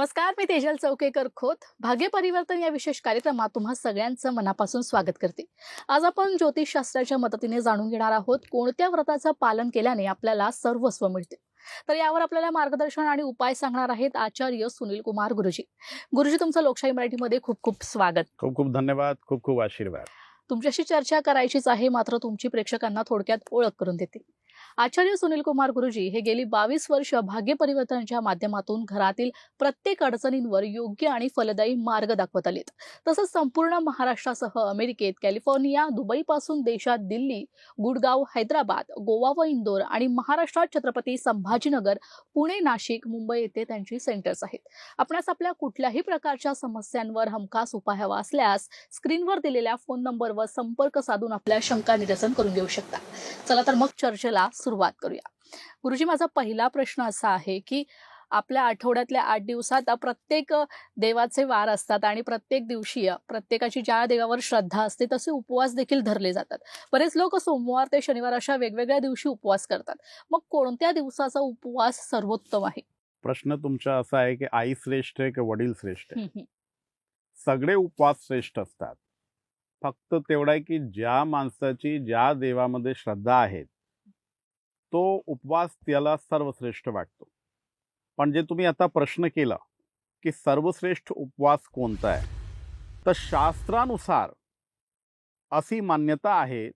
नमस्कार मी तेजल चौकेकर खोत. भाग्य परिवर्तन या विशेष कार्यक्रमात तुम्हा सगळ्यांचं मनापासून स्वागत करते. आज आपण ज्योतिषशास्त्राच्या मदतीने जाणून घेणार आहोत कोणत्या व्रताचं पालन केल्याने आपल्याला सर्वस्व मिळते. तर यावर आपल्याला मार्गदर्शन आणि उपाय सांगणार आहेत आचार्य सुनील कुमार गुरुजी. गुरुजी तुमचं लोकशाही मराठीमध्ये खूप खूप स्वागत. खूप खूप धन्यवाद खूप खूप आशीर्वाद. तुमच्याशी चर्चा करायचीच आहे मात्र तुमची प्रेक्षकांना थोडक्यात ओळख करून देते. आचार्य सुनील कुमार गुरुजी हे गेली बावीस वर्ष भाग्य परिवर्तनाच्या माध्यमातून घरातील प्रत्येक अडचणींवर योग्य आणि फलदायी मार्ग दाखवत आलेत. तसंच संपूर्ण महाराष्ट्रासह अमेरिकेत कॅलिफोर्निया दुबईपासून देशात दिल्ली गुडगाव हैदराबाद गोवा व इंदोर आणि महाराष्ट्रात छत्रपती संभाजीनगर पुणे नाशिक मुंबई येथे त्यांची सेंटर्स आहेत. आपणास आपल्या कुठल्याही प्रकारच्या समस्यांवर हमखास उपाय हवा असल्यास स्क्रीनवर दिलेल्या फोन नंबरवर संपर्क साधून आपल्या शंका निरसन करून घेऊ शकता. चला तर मग चर्चेला सुरुवात करूया. गुरुजी माझा पहिला प्रश्न असा आहे की आपल्या आठवड्यातल्या आठ दिवसात प्रत्येक देवाचे वार असतात आणि प्रत्येक दिवशी प्रत्येकाची ज्या देवावर श्रद्धा असते तसे उपवास देखील धरले जातात. बरेच लोक सोमवार ते शनिवार अशा वेगवेगळ्या दिवशी उपवास करतात. मग कोणत्या दिवसाचा उपवास सर्वोत्तम आहे? प्रश्न तुमचा असा आहे की आई श्रेष्ठ आहे की वडील श्रेष्ठ आहे. सगळे उपवास श्रेष्ठ असतात. फक्त तेवढा आहे की ज्या माणसाची ज्या देवामध्ये श्रद्धा आहे तो उपवास त्याला सर्वश्रेष्ठ वाटतो. पण जे तुम्ही आता प्रश्न केला की सर्वश्रेष्ठ उपवास कोणता आहे? तर शास्त्रानुसार अशी मान्यता आहे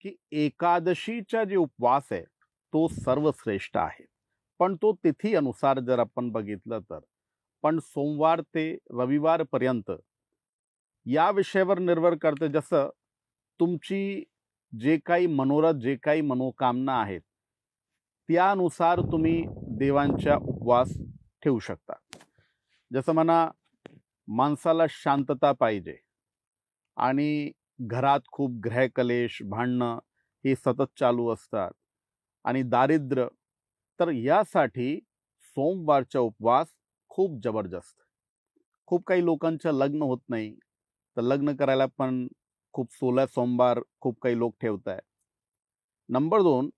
की एकादशीचा जे उपवास आहे तो सर्वश्रेष्ठ आहे. पण तो तिथी अनुसार जर आपण बघितलं तर पण सोमवार ते रविवारपर्यंत या विषयावर निर्भर करते. जसं तुमची जे काही मनोरथ जे काही मनोकामना आहेत त्यानुसार तुम्ही देवांच्या उपवास ठेवू शकता. जसं म्हणा माणसाला शांतता पाहिजे आणि घरात खूप ग्रहकलेश भांडणं हे सतत चालू असतात आणि दारिद्र्य तर यासाठी सोमवारचा उपवास खूप जबरदस्त. खूप काही लोकांचं लग्न होत नाही. तर लग्न करायला पण खूप सोलह सोमवार खूप काही लोक ठेवत आहे नंबर दोन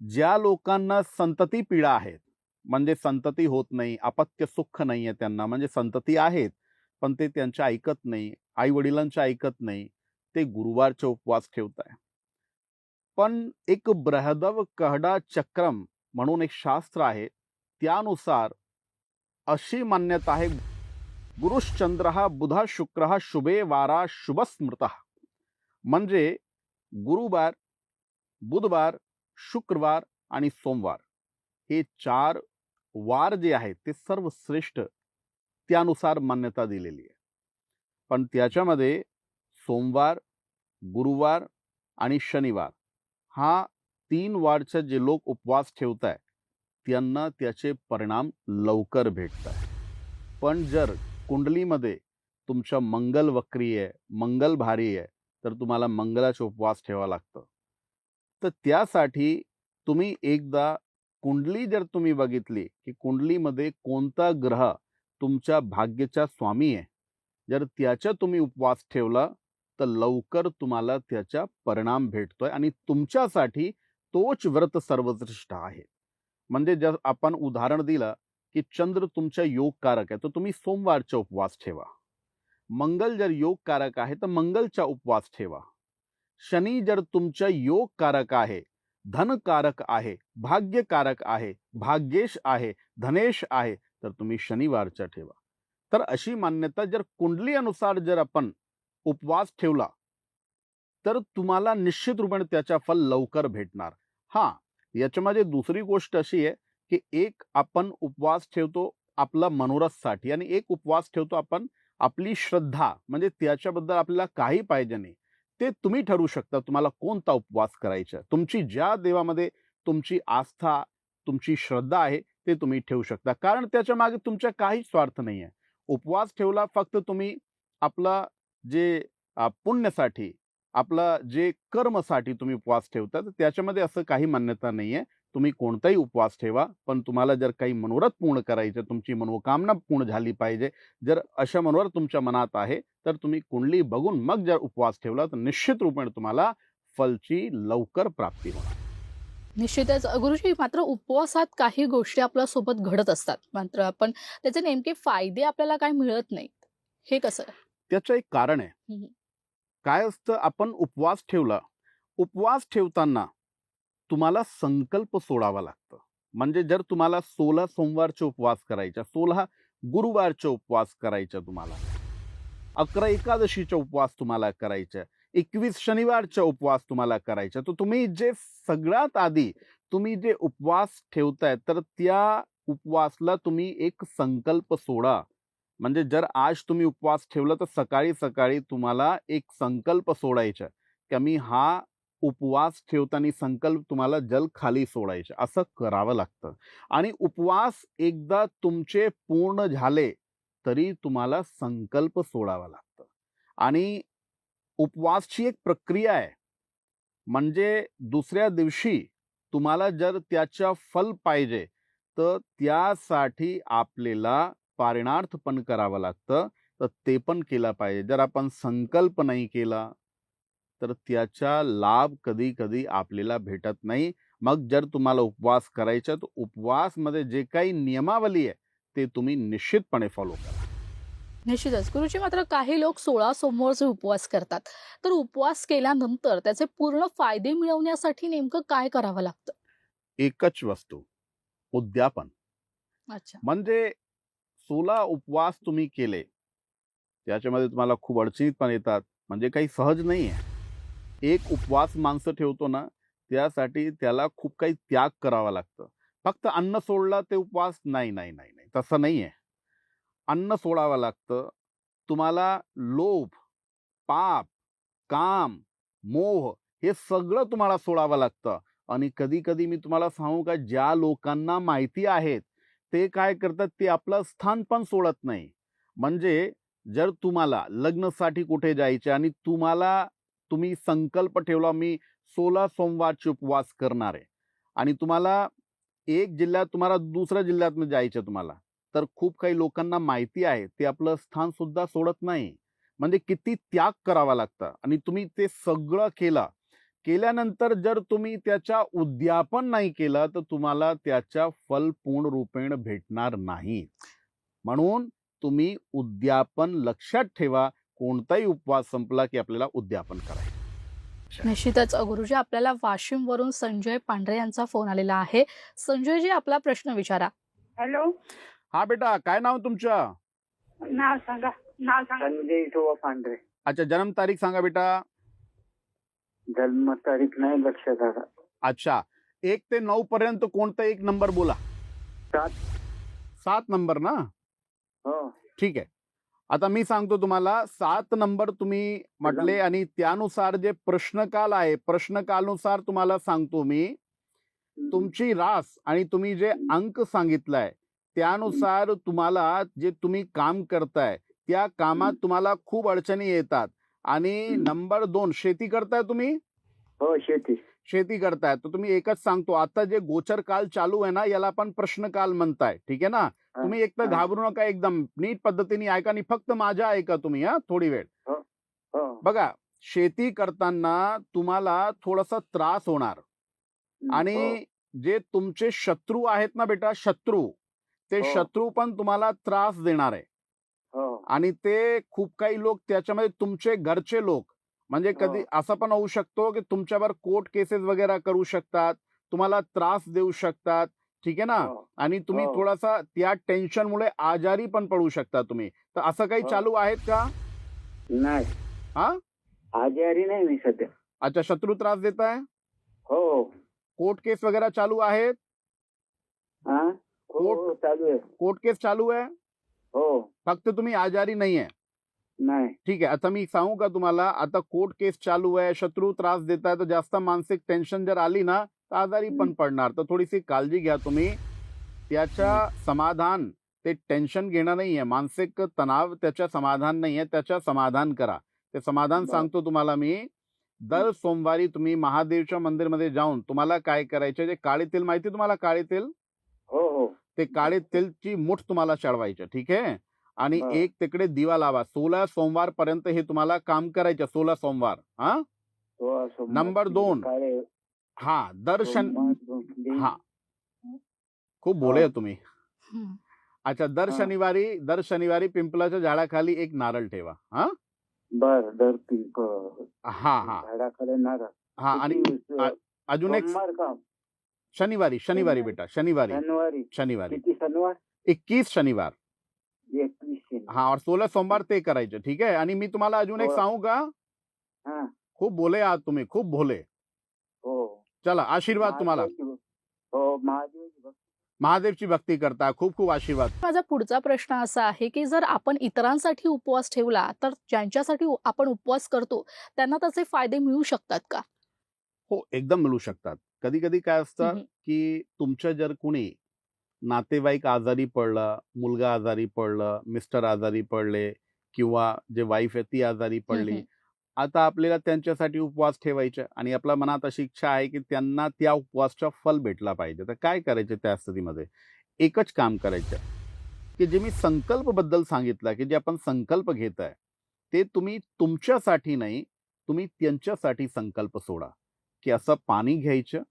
ज्या लोकांना संतती पीडा आहेत म्हणजे संतती होत नाही अपत्य सुख नाही आहे त्यांना म्हणजे संतती आहेत पण ते त्यांच्या ऐकत नाही आई वडिलांच्या ऐकत नाही ते गुरुवारचे उपवास ठेवत आहे पण एक बृहदव कहडा चक्रम म्हणून एक शास्त्र आहे त्यानुसार अशी मान्यता आहे गुरुश्चंद्र हा बुधा शुक्र हा शुभे वारा शुभस्मृत. म्हणजे गुरुवार बुधवार शुक्रवार आणि सोमवार. हे चार वार जे आहेत ते सर्व श्रेष्ठ त्यानुसार मान्यता दिलेली आहे. पण त्याच्यामध्ये सोमवार गुरुवार आणि शनिवार हा तीन वारच्या जे लोक उपवास ठेवत आहे त्यांना त्याचे परिणाम लवकर भेटत आहे पण जर कुंडलीमध्ये तुमच्या मंगल वक्री आहे मंगल भारी आहे तर तुम्हाला मंगलाचे उपवास ठेवा लागतं. तर त्यासाठी तुम्ही एकदा कुंडली जर तुम्ही बघितली की कुंडलीमध्ये कोणता ग्रह तुमच्या भाग्याचा स्वामी आहे जर त्याचा तुम्ही उपवास ठेवला तर लवकर तुम्हाला त्याचा परिणाम भेटतोय आणि तुमच्यासाठी तोच व्रत सर्वश्रेष्ठ आहे. म्हणजे जर आपण उदाहरण दिलं की चंद्र तुमच्या योगकारक आहे तर तुम्ही सोमवारचा उपवास ठेवा. मंगल जर योगकारक आहे तर मंगलचा उपवास ठेवा. शनी जर तुमच्या योगकारक आहे धनकारक आहे भाग्यकारक आहे भाग्येश आहे धनेश आहे तर तुम्ही शनिवारचा ठेवा. तर अशी मान्यता जर कुंडली अनुसार जर आपण उपवास ठेवला तर तुम्हाला निश्चित रूपाने त्याचा फल लवकर भेटणार. हा याच्यामध्ये दुसरी गोष्ट अशी आहे की एक आपण उपवास ठेवतो आपला मनोरथसाठी आणि एक उपवास ठेवतो आपण आपली श्रद्धा म्हणजे त्याच्याबद्दल आपल्याला काही पाहिजे नाही. ते तुम्ही ठरवू शकता तुम्हाला कोणता उपवास करायचा तुमची ज्या देवामध्ये तुमची आस्था तुमची श्रद्धा आहे ते तुम्ही ठेवू शकता. कारण त्याच्यामागे तुमच्या काही स्वार्थ नाही आहे. उपवास ठेवला फक्त तुम्ही आपला जे पुण्यासाठी आपला जे कर्मसाठी तुम्ही उपवास ठेवता तर त्याच्यामध्ये असं काही मान्यता नाही आहे. तुम्ही कोणताही उपवास ठेवा पण तुम्हाला जर काही मनोरथ पूर्ण करायचं तुमची मनोकामना पूर्ण झाली पाहिजे जर अशा मनोरथ तुमच्या मनात आहे तर तुम्ही कुंडली बघून मग जर उपवास ठेवला तर निश्चित रूपाने तुम्हाला फलची लवकर प्राप्ती होणार. निश्चितच. गुरुजी मात्र उपवासात काही गोष्टी आपल्यासोबत घडत असतात. मात्र आपण त्याचे नेमके फायदे आपल्याला काय मिळत नाहीत? हे कसं? त्याचं एक कारण आहे. काय असतं आपण उपवास ठेवला. उपवास ठेवताना तुम्हाला संकल्प सोडावा लागतं. म्हणजे जर तुम्हाला सोळा सोमवारचे उपवास करायचा सोळा गुरुवारचे उपवास करायचा तुम्हाला. अकरा एकादशीचा उपवास तुम्हाला करायचा एकवीस शनिवारचा उपवास तुम्हाला करायचा. तर तुम्ही जे सगळ्यात आधी तुम्ही जे उपवास ठेवताय तर त्या उपवासला तुम्ही एक संकल्प सोडा. म्हणजे जर आज तुम्ही उपवास ठेवला तर सकाळी सकाळी तुम्हाला एक संकल्प सोडायचा की मी हा उपवास ठेवताना संकल्प तुम्हाला जल खाली सोडायचे असं करावं लागतं. आणि उपवास एकदा तुमचे पूर्ण झाले तरी तुम्हाला संकल्प सोडावा लागतं. आणि उपवासची एक प्रक्रिया आहे. म्हणजे दुसऱ्या दिवशी तुम्हाला जर त्याच्या फल पाहिजे तर त्यासाठी आपल्याला पारणार्थ पण करावं लागतं तर ते पण केलं पाहिजे. जर आपण संकल्प नाही केला तर त्याचा लाभ कधी कधी आपल्याला भेटत नाही. मग जर तुम्हाला उपवास करायचा तर उपवासमध्ये जे काही नियमावली आहे ते तुम्ही निश्चितपणे फॉलो करा. निश्चितच. गुरुजी मात्र काही लोक सोळा सोमवारचे उपवास करतात. तर उपवास केल्यानंतर त्याचे पूर्ण फायदे मिळवण्यासाठी नेमकं काय करावं लागतं? एकच वस्तू उद्यापन. अच्छा. म्हणजे सोळा उपवास तुम्ही केले त्याच्यामध्ये तुम्हाला खूप अडचणीत पण येतात. म्हणजे काही सहज नाही आहे एक उपवास माणसं ठेवतो ना त्यासाठी त्याला खूप काही त्याग करावा लागतं. फक्त अन्न सोडला ते उपवास नाही नाही नाही नाही तसं नाही आहे अन्न सोडावं लागतं. तुम्हाला लोभ पाप काम मोह हे सगळं तुम्हाला सोडावं लागतं. आणि कधी कधी मी तुम्हाला सांगू का ज्या लोकांना माहिती आहेत ते काय करतात ते आपलं स्थान पण सोडत नाही. म्हणजे जर तुम्हाला लग्नासाठी कुठे जायचे आणि तुम्हाला तुम्ही संकल्प ठेवला मी सोळा सोमवारचे उपवास करणार आहे. आणि तुम्हाला एक जिल्ह्यात तुम्हाला दुसऱ्या जिल्ह्यात जायचं तुम्हाला. तर खूप काही लोकांना माहिती आहे ते आपलं स्थान सुद्धा सोडत नाही. म्हणजे किती त्याग करावा लागतं. आणि तुम्ही ते सगळं केलं केल्यानंतर जर तुम्ही त्याच्या उद्यापन नाही केलं तर तुम्हाला त्याच्या फल पूर्ण रूपेण भेटणार नाही. म्हणून तुम्ही उद्यापन लक्षात ठेवा कोणताही उपवास संपला की आपल्याला उद्यापन करायचं. निश्चितच गुरुजी आपल्याला वाशिम वरून संजय पांढरे यांचा फोन आलेला आहे. संजयजी आपला प्रश्न विचारा. हॅलो. हा बेटा काय नाव तुमचं? नाव सांगा. नाव सांगा. संजय पांढरे. अच्छा जन्म तारीख सांगा बेटा. जन्म तारीख नाही लक्षात आला. अच्छा एक ते नऊ पर्यंत कोणता एक नंबर बोला. सात. सात नंबर ना? हो. ठीक आहे. आता मी सांगतो तुम्हाला सात नंबर तुम्ही म्हटले आणि त्यानुसार जे प्रश्नकाल आहे प्रश्नकालनुसार तुम्हाला सांगतो मी. तुमची रास आणि तुम्ही जे अंक सांगितलाय त्यानुसार तुम्हाला जे तुम्ही काम करताय त्या कामात तुम्हाला खूप अडचणी येतात. आणि. नंबर दोन शेती करताय तुम्ही? हो शेती. शेती करताय तर तुम्ही एकच सांगतो आता जे गोचर काल चालू आहे ना याला आपण प्रश्नकाल म्हणताय ठीक आहे ना तुम्ही एक तर हा. घाबरू नका एकदम नीट पद्धतीने ऐका आणि फक्त माझ्या ऐका तुम्ही हा थोडी वेळ हो बघा शेती करताना तुम्हाला थोडासा त्रास होणार हो. आणि जे तुमचे शत्रू आहेत ना बेटा शत्रू ते हो. शत्रू पण तुम्हाला त्रास देणार आहे हो आणि ते खूप काही लोक त्याच्यामध्ये तुमचे घरचे लोक म्हणजे कधी. असं पण होऊ शकतो की तुमच्यावर कोर्ट केसेस वगैरे करू शकतात तुम्हाला त्रास देऊ शकतात ठीक आहे ना? आणि तुम्ही. थोडासा त्या टेन्शनमुळे आजारी पण पडू शकता तुम्ही. तर असं काही चालू आहेत का? नाही. हा? आजारी नाही मी सध्या. अच्छा शत्रू त्रास देत आहे? हो. कोर्ट केस वगैरे चालू आहेत? हा? हो चालू आहे. कोर्ट केस चालू आहे? हो. फक्त तुम्ही आजारी नाही आहे नाही. ठीक आहे. आता मी सांगू का तुम्हाला? आता कोर्ट केस चालू आहे शत्रू त्रास देत आहे तर जास्त मानसिक टेन्शन जर आली ना तर आजारी पण. पडणार. तर थोडीशी काळजी घ्या तुम्ही. त्याच्या समाधान ते टेन्शन घेणं नाही आहे मानसिक तणाव त्याच्या समाधान नाही आहे त्याच्या समाधान करा. ते समाधान. सांगतो तुम्हाला मी. दर सोमवारी तुम्ही महादेवच्या मंदिरमध्ये जाऊन तुम्हाला काय करायचे? जे काळे तेल माहिती तुम्हाला काळे तेल? हो हो. ते काळे तेलची मुठ तुम्हाला चढवायचं. ठीक आहे? आणि. एक तिकडे दिवा लावा. सोळा सोमवार पर्यंत हे तुम्हाला काम करायचं सोळा सोमवार. हा? नंबर दोन. काळे हा दर शन सोमवार, भोपली. हा. खूप बोले तुम्ही. अच्छा दर. शनिवारी दर शनिवारी पिंपलाच्या झाडाखाली एक नारळ ठेवा. हा? बर दर हा हा. झाडाखाली नारळ. हा आणि अजून एक शनिवारी शनिवारी. बेटा शनिवारी. शनिवारी. शनिवार? एकवीस शनिवार. हा और सोलह सोमवार ते करायचे ठीक आहे आणि मी तुम्हाला अजून एक हो. सांगू का हा खूप बोले आहात तुम्ही खूप बोले हो चला आशीर्वाद तुम्हाला महादेवाची भक्ती. हो महादेवाची भक्ती. करता खूप खूप आशीर्वाद माझा पुढचा प्रश्न असा आहे की जर आपण इतरांसाठी उपवास ठेवला तर ज्यांच्यासाठी आपण उपवास करतो त्यांना त्याचे फायदे मिळू शकतात का हो एकदम मिळू शकतात कधी कधी काय असतं. की तुमच्या जर कुणी नातेवाईक आजारी पडलं मुलगा आजारी पडलं मिस्टर आजारी पडले किंवा जे वाईफ आहे ती आजारी पडली. आता आपल्याला त्यांच्यासाठी उपवास ठेवायचे आणि आपल्या मनात अशी इच्छा आहे की त्यांना त्या उपवासचा फल भेटला पाहिजे. तर काय करायचे त्या स्थितीमध्ये? एकच काम करायचं की जे मी संकल्पबद्दल सांगितलं की जे आपण संकल्प घेत आहे ते तुम्ही तुमच्यासाठी नाही तुम्ही त्यांच्यासाठी संकल्प सोडा की असं पाणी घ्यायचं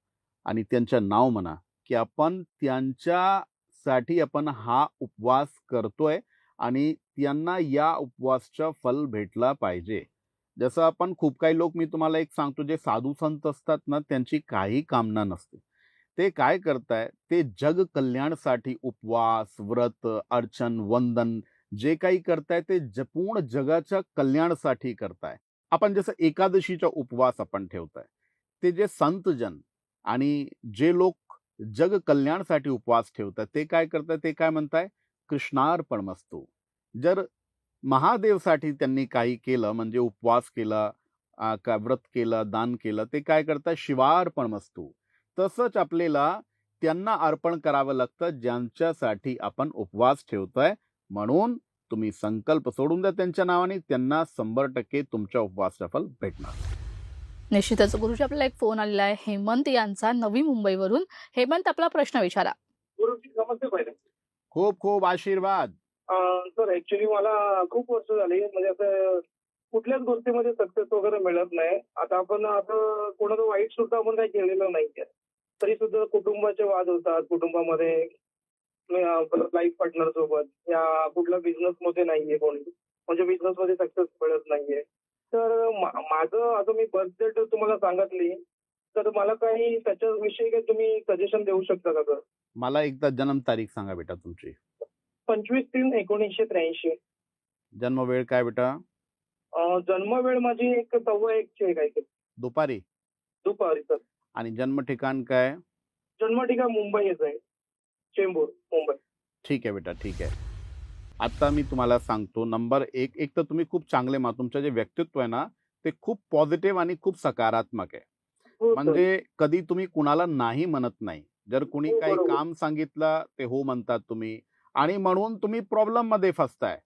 आणि त्यांचं नाव म्हणा की आपण त्यांच्यासाठी आपण हा उपवास करतोय आणि त्यांना या उपवासचा फल भेटला पाहिजे. जसं आपण खूप काही लोक मी तुम्हाला एक सांगतो जे साधू संत असतात ना त्यांची काही कामना नसते ते काय करताय ते जग कल्याणसाठी उपवास व्रत अर्चन वंदन जे काही करताय ते ज पूर्ण जगाच्या कल्याणसाठी करताय. आपण जसं एकादशीचा उपवास आपण ठेवताय. ते जे संतजन आणि जे लोक जग कल्याणसाठी उपवास ठेवतात. ते काय करतात? ते काय म्हणताय? कृष्णार्पण मस्तो जर महादेवसाठी त्यांनी काही केलं म्हणजे उपवास केला का व्रत केलं दान केलं ते काय करतात? शिवार्पण मस्तो तसंच आपल्याला त्यांना अर्पण करावं लागतं ज्यांच्यासाठी आपण उपवास ठेवतोय. म्हणून तुम्ही संकल्प सोडून द्या त्यांच्या नावाने. त्यांना शंभर टक्के तुमच्या उपवास सफल भेटणार. निश्चितच. गुरुजी आपल्याला एक फोन आलेला आहे. हेमंत यांचा नवी मुंबईवरून. हेमंत आपला प्रश्न विचारा. गुरुजी नमस्ते पहिले खूप खूप आशीर्वाद. सर ऍक्च्युली मला खूप वर्ष झाली. म्हणजे असं कुठल्याच गोष्टीमध्ये सक्सेस वगैरे मिळत नाही. आता आपण आता कोणाचं वाईट सुद्धा आपण काही केलेलं नाहीये. तरी सुद्धा कुटुंबाचे वाद होतात. कुटुंबामध्ये लाईफ पार्टनर सोबत. या कुठल्या बिझनेस मध्ये नाहीये कोणी. म्हणजे बिझनेस मध्ये सक्सेस मिळत नाहीये. तर माझं आता मी बर्थ डेट तुम्हाला सांगितली तर मला काही त्याच्याविषयी काही तुम्ही सजेशन देऊ शकता का सर मला एकदा जन्म तारीख सांगा बेटा तुमची. पंचवीस तीन एकोणीसशे त्र्याऐंशी. जन्म वेळ काय बेटा? अं, जन्मवेळ माझी एक सव्वा एकची आहे काहीतरी. दुपारी. दुपारी सर आणि जन्म ठिकाण काय? जन्म ठिकाण मुंबईच आहे. चेंबूर मुंबई. ठीक आहे बेटा ठीक आहे. आता मी तुम्हाला सांगतो. नंबर एक एक तर तुम्ही खूप चांगले मा तुमचं जे व्यक्तित्व आहे ना ते खूप पॉझिटिव्ह आणि खूप सकारात्मक आहे. हो, सर. म्हणजे कधी तुम्ही कुणाला नाही म्हणत नाही. जर कुणी हो, काही. काम सांगितलं ते हो म्हणतात तुम्ही. आणि म्हणून तुम्ही प्रॉब्लेममध्ये फसताय.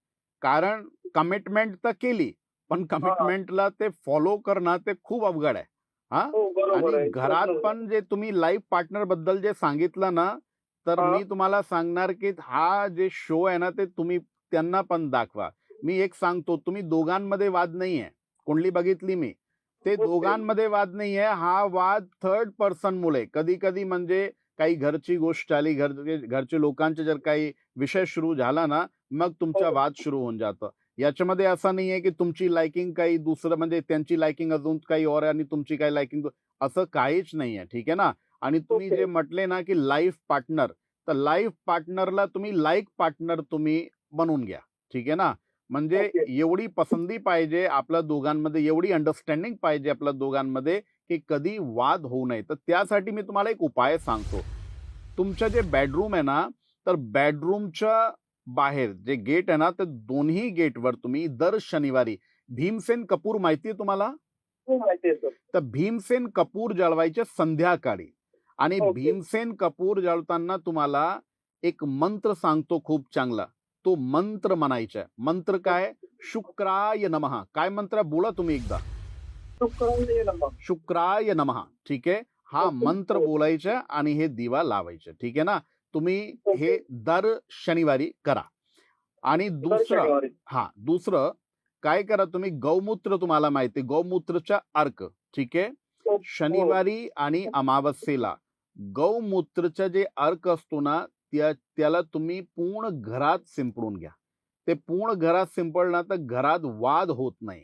कारण कमिटमेंट तर केली पण कमिटमेंटला ते फॉलो करणं ते खूप अवघड आहे. हा? हो आणि घरात पण जे तुम्ही लाईफ पार्टनरबद्दल जे सांगितलं ना तर. मी तुम्हाला सांगणार की हा जे शो आहे ना ते तुम्ही त्यांना पण दाखवा. मी एक सांगतो तुम्ही दोघांमध्ये वाद नाहीये. कुंडली बघितली मी? ते. दोघांमध्ये वाद नाहीये. हा वाद थर्ड पर्सन मुळे. कधी कधी म्हणजे काही घरची गोष्ट आली घर घरचे लोकांचे जर काही विषय सुरू झाला ना मग तुमचा हो. वाद सुरू होऊन जातं. याच्यामध्ये असं नाहीये की तुमची लाइकिंग काही दुसरं म्हणजे त्यांची लाइकिंग अजून काही और आणि तुमची काही लाइकिंग असं काहीच नाहीये. ठीक आहे ना? आणि तुम्ही. जे म्हटले ना की लाईफ पार्टनर तर लाईफ पार्टनरला तुम्ही लाईक पार्टनर तुम्ही बनवून घ्या. ठीक आहे ना? म्हणजे. एवढी पसंती पाहिजे आपल्या दोघांमध्ये एवढी अंडरस्टँडिंग पाहिजे आपल्या दोघांमध्ये की कधी वाद होऊ नये. तर त्यासाठी मी तुम्हाला एक उपाय सांगतो. तुमचं जे बेडरूम आहे ना तर बेडरूमच्या बाहेर जे गेट आहे ना तर दोन्ही गेटवर तुम्ही दर शनिवारी भीमसेन कपूर माहितीये तुम्हाला? हो माहिती आहे सर. तर भीमसेन कपूर जळवायचे संध्याकाळी. आणि. भीमसेन कपूर जळताना तुम्हाला एक मंत्र सांगतो खूप चांगला. तो मंत्र म्हणायचा. मंत्र काय? शुक्राय नमः. काय मंत्र? बोला तुम्ही एकदा. शुक्राय नमः. ठीक आहे? हा. मंत्र बोलायचा आणि हे दिवा लावायचं. ठीक आहे ना? तुम्ही हे दर शनिवारी करा. आणि दुसरं. हा दुसरं काय करा तुम्ही? गौमूत्र तुम्हाला माहिती गौमूत्रचा अर्क. ठीक आहे? हो. शनिवारी आणि अमावस्येला. गौमूत्रचं जे अर्क असतो ना त्या त्याला तुम्ही पूर्ण घरात शिंपडून घ्या. ते पूर्ण घरात शिंपडलं तर घरात वाद होत नाही.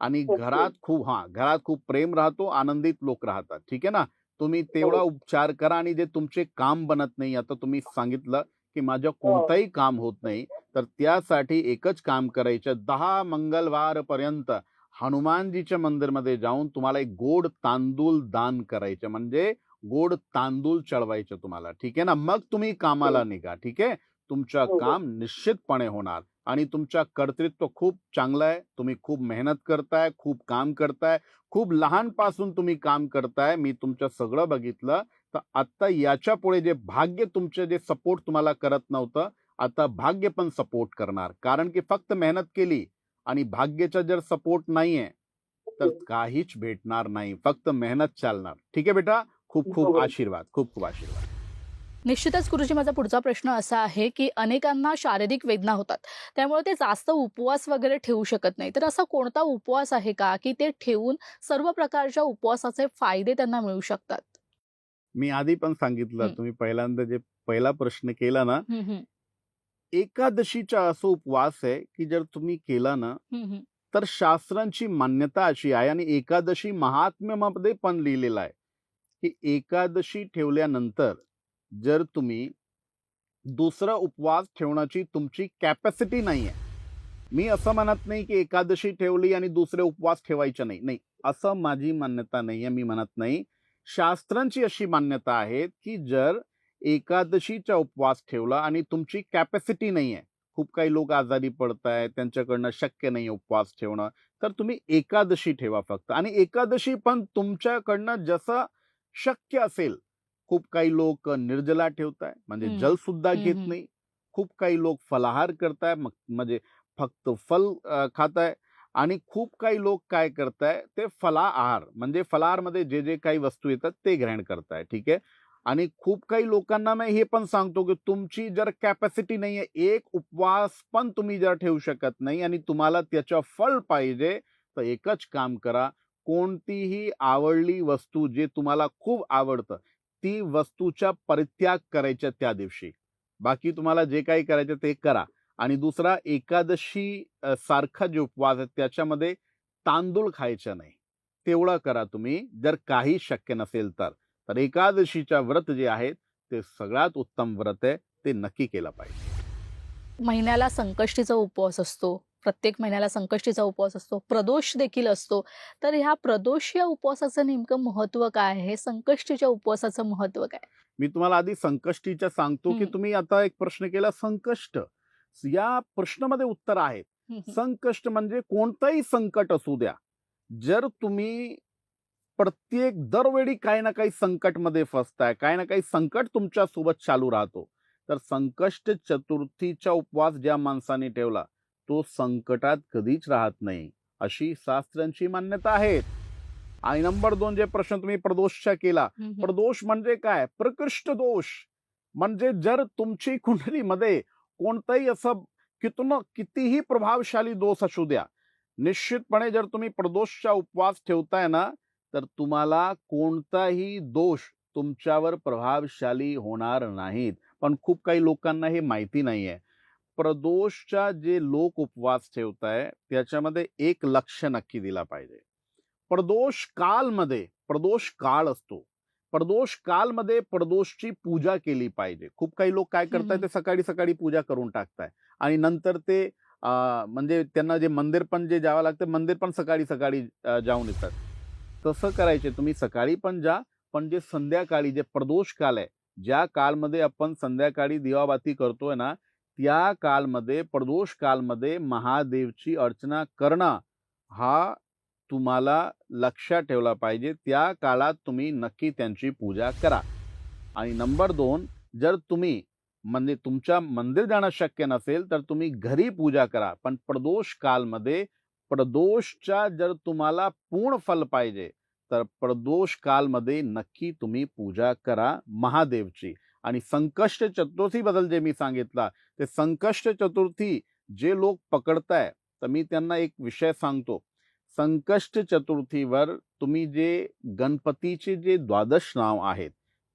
आणि ओके. घरात खूप हा घरात खूप प्रेम राहतो आनंदित लोक राहतात. ठीक आहे ना? तुम्ही तेवढा हो. उपचार करा आणि जे तुमचे काम बनत नाही आता तुम्ही सांगितलं की माझं कोणतंही काम होत नाही तर त्यासाठी एकच काम करायचं. दहा मंगळवार पर्यंत हनुमानजीच्या मंदिरमध्ये जाऊन तुम्हाला एक गोड तांदूळ दान करायचं. म्हणजे गोड तांदूळ चढवायचं तुम्हाला ठीक आहे ना? मग तुम्ही कामाला निघा ठीक आहे? तुमचं हो, हो. काम निश्चितपणे होणार आणि तुमचं कर्तृत्व खूप चांगलं आहे. तुम्ही खूप मेहनत करताय खूप काम करताय खूप लहानपासून तुम्ही काम करताय. मी तुमचं सगळं बघितलं. तर आता याच्यापुढे जे भाग्य तुमचे जे सपोर्ट तुम्हाला करत नव्हतं आता भाग्य पण सपोर्ट करणार. कारण की फक्त मेहनत केली आणि भाग्याचा जर सपोर्ट नाहीये तर काहीच भेटणार नाही. फक्त मेहनत चालणार. ठीक आहे बेटा? खूप खूप. आशीर्वाद खूप खूप आशीर्वाद निश्चितच गुरुजी माझा पुढचा प्रश्न असा आहे की अनेकांना शारीरिक वेदना होतात त्यामुळे ते जास्त उपवास वगैरे ठेवू शकत नाही तर असा कोणता उपवास आहे का की ते ठेवून सर्व प्रकारच्या उपवासाचे फायदे त्यांना मिळू शकतात मी आधी पण सांगितलं. तुम्ही पहिल्यांदा जे पहिला प्रश्न केला ना एकादशीचा असं उपवास आहे की जर तुम्ही केला ना. तर शास्त्रांची मान्यता अशी आहे आणि एकादशी महात्म्यामध्ये पण लिहिलेलं आहे की एकादशी ठेवल्यानंतर जर तुम्ही दुसरा उपवास ठेवण्याची तुमची कॅपॅसिटी नाही आहे मी असं म्हणत नाही की एकादशी ठेवली आणि दुसरे उपवास ठेवायचे नाही. नाही असं माझी मान्यता नाही आहे मी म्हणत नाही. शास्त्रांची अशी मान्यता आहे की जर एकादशीचा उपवास ठेवला आणि तुमची कॅपॅसिटी नाही आहे खूप काही लोक आजारी पडत आहेत त्यांच्याकडनं शक्य नाही उपवास ठेवणं तर तुम्ही एकादशी ठेवा फक्त. आणि एकादशी पण तुमच्याकडनं जसं शक्य असेल खूप काही लोक निर्जला ठेवताय म्हणजे. जल सुद्धा घेत. नाही खूप काही लोक फलाहार करताय मग म्हणजे फक्त फल खाताय आणि खूप काही लोक काय करताय ते फलाहार म्हणजे फलाहारमध्ये जे जे काही वस्तू येतात ते ग्रहण करताय ठीक आहे आणि खूप काही लोकांना मी हे पण सांगतो की तुमची जर कॅपॅसिटी नाही आहे एक उपवास पण तुम्ही जर ठेवू शकत नाही आणि तुम्हाला त्याचं फळ पाहिजे तर एकच काम करा कोणतीही आवडली वस्तू जे तुम्हाला खूप आवडतं ती वस्तूचा परित्याग करायच्या त्या दिवशी. बाकी तुम्हाला जे काही करायचं ते करा. आणि दुसरा एकादशी सारखा जे उपवास आहे त्याच्यामध्ये तांदूळ खायचा नाही. तेवढा करा तुम्ही. जर काही शक्य नसेल तर. तर एकादशीच्या व्रत जे आहेत ते सगळ्यात उत्तम व्रत आहे ते नक्की केलं पाहिजे. महिन्याला संकष्टीचा उपवास असतो. प्रत्येक महिन्याला संकष्टीचा उपवास असतो प्रदोष देखील असतो. तर ह्या प्रदोष या उपवासाचं नेमकं महत्त्व काय आहे? संकष्टीच्या उपवासाचं महत्त्व काय? मी तुम्हाला आधी संकष्टीच्या सांगतो की. तुम्ही आता एक प्रश्न केला संकष्ट. या प्रश्नामध्ये उत्तर हम्म. संकष्ट म्हणजे कोणतंही संकट असू द्या. जर तुम्ही प्रत्येक दरवेळी काही ना काही संकटमध्ये फसताय काही ना काही संकट तुमच्यासोबत चालू राहतो तर संकष्ट चतुर्थीचा उपवास ज्या माणसाने ठेवला तो संकटात कधीच राहत नाही अशी शास्त्रांची मान्यता आहेत. आणि नंबर दोन जे प्रश्न तुम्ही प्रदोषचा केला. प्रदोष म्हणजे काय? प्रकृष्ट दोष. म्हणजे जर तुमची कुंडलीमध्ये कोणताही असं कितन कितीही प्रभावशाली दोष असू द्या निश्चितपणे जर तुम्ही प्रदोषचा उपवास ठेवताय ना तर तुम्हाला कोणताही दोष तुमच्यावर प्रभावशाली होणार नाहीत. पण खूप काही लोकांना हे माहिती नाही आहे प्रदोषच्या जे लोक उपवास ठेवताय त्याच्यामध्ये एक लक्ष नक्की दिला पाहिजे. प्रदोष कालमध्ये प्रदोष काळ असतो. प्रदोष कालमध्ये प्रदोषची पूजा केली पाहिजे. खूप काही लोक काय करताय. ते सकाळी सकाळी पूजा करून टाकताय. आणि नंतर ते अं, म्हणजे त्यांना जे मंदिर पण जे जावं लागतं मंदिर पण सकाळी सकाळी जाऊन येतात. तसं करायचे तुम्ही सकाळी पण जा पण जे संध्याकाळी जे प्रदोष काल आहे ज्या कालमध्ये आपण संध्याकाळी दिवाबाती करतोय ना त्या कालमध्ये प्रदोष कालमध्ये महादेवची अर्चना करणं हा तुम्हाला लक्षात ठेवला पाहिजे. त्या काळात तुम्ही नक्की त्यांची पूजा करा. आणि नंबर दोन जर तुम्ही म्हणजे तुमच्या मंदिर जाणं शक्य नसेल तर तुम्ही घरी पूजा करा. पण प्रदोष कालमध्ये प्रदोषच्या जर तुम्हाला पूर्ण फल पाहिजे तर प्रदोष कालमध्ये नक्की तुम्ही पूजा करा महादेवची. आणि संकष्ट चतुर्थी बद्दल जे मी सांगितलं ते संकष्ट चतुर्थी जे लोक पकडताय तर मी त्यांना एक विषय सांगतो संकष्ट चतुर्थीवर तुम्ही जे गणपतीचे जे द्वादश नाव आहेत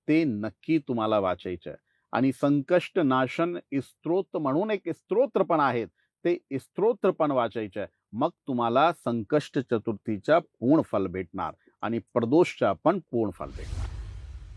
ते नक्की तुम्हाला वाचायचं आहे. आणि संकष्ट नाशन स्त्रोत म्हणून एक स्त्रोत्र पण आहेत ते स्त्रोत्र पण वाचायचं आहे. मग तुम्हाला संकष्ट चतुर्थीच्या पूर्ण फल भेटणार आणि प्रदोषच्या पण पूर्ण फल भेटणार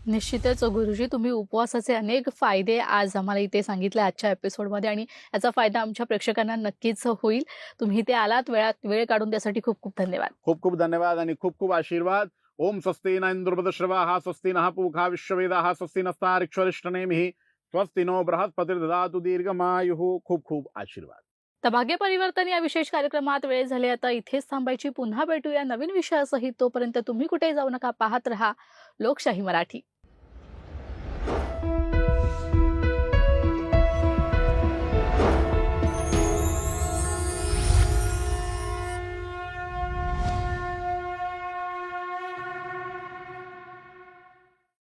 निश्चितच गुरुजी तुम्ही उपवासाचे अनेक फायदे आज आम्हाला इथे सांगितले आजच्या एपिसोडमध्ये आणि याचा फायदा आमच्या प्रेक्षकांना नक्कीच होईल. तुम्ही इथे आलात वेळात वेळ काढून त्यासाठी खूप खूप धन्यवाद. खूप खूप धन्यवाद आणि खूप खूप आशीर्वाद. ओम स्वस्ति न इंद्रपदश्रवा हा स्वस्ति नः पूखा विश्ववेदा हा स्वस्ति नस्तारिक्षरिष्टनेमिः स्वस्ति नो बृहस्पतिर्ददातु दीर्घमायुः. खूप खूप आशीर्वाद. तर परिवर्तन या विशेष कार्यक्रमात वेळ झाले आता इथेच थांबायची. पुन्हा भेटूया नवीन विषयासहित. तोपर्यंत तुम्ही कुठे जाऊ नका पाहत रहा. लोकशाही मराठी.